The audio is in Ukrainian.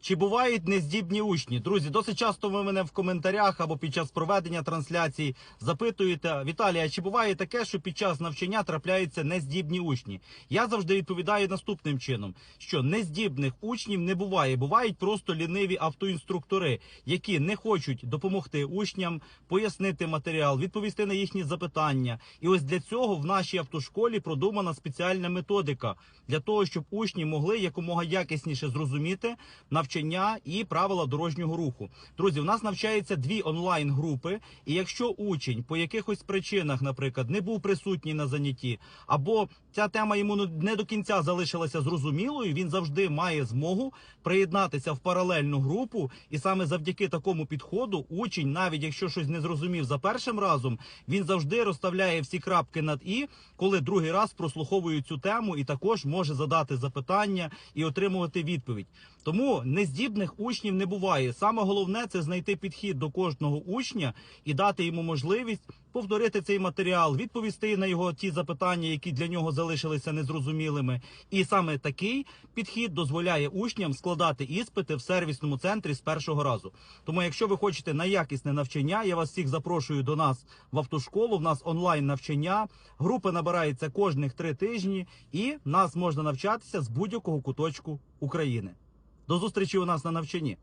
Чи бувають нездібні учні? Друзі, досить часто ви мене в коментарях або під час проведення трансляцій запитуєте, Віталій, а чи буває таке, що під час навчання трапляються нездібні учні? Я завжди відповідаю наступним чином: що нездібних учнів не буває, бувають просто ліниві автоінструктори, які не хочуть допомогти учням, пояснити матеріал, відповісти на їхні запитання. І ось для цього в нашій автошколі продумана спеціальна методика для того, щоб учні могли якомога якісніше зрозуміти навчання і правила дорожнього руху. Друзі, у нас навчається дві онлайн групи, і якщо учень по якихось причинах, наприклад, не був присутній на занятті, або ця тема йому не до кінця залишилася зрозумілою, він завжди має змогу приєднатися в паралельну групу, і саме завдяки такому підходу учень, навіть якщо щось не зрозумів за першим разом, він завжди розставляє всі крапки над і, коли другий раз прослуховує цю тему, і також може задати запитання і отримувати відповідь. Тому нездібних учнів не буває. Саме головне це знайти підхід до кожного учня і дати йому можливість повторити цей матеріал, відповісти на його ті запитання, які для нього залишилися незрозумілими. І саме такий підхід дозволяє учням складати іспити в сервісному центрі з першого разу. Тому, якщо ви хочете на якісне навчання, я вас всіх запрошую до нас в автошколу. В нас онлайн навчання. Група набирається кожних три тижні, і нас можна навчатися з будь-якого куточку України. До зустрічі у нас на навчанні.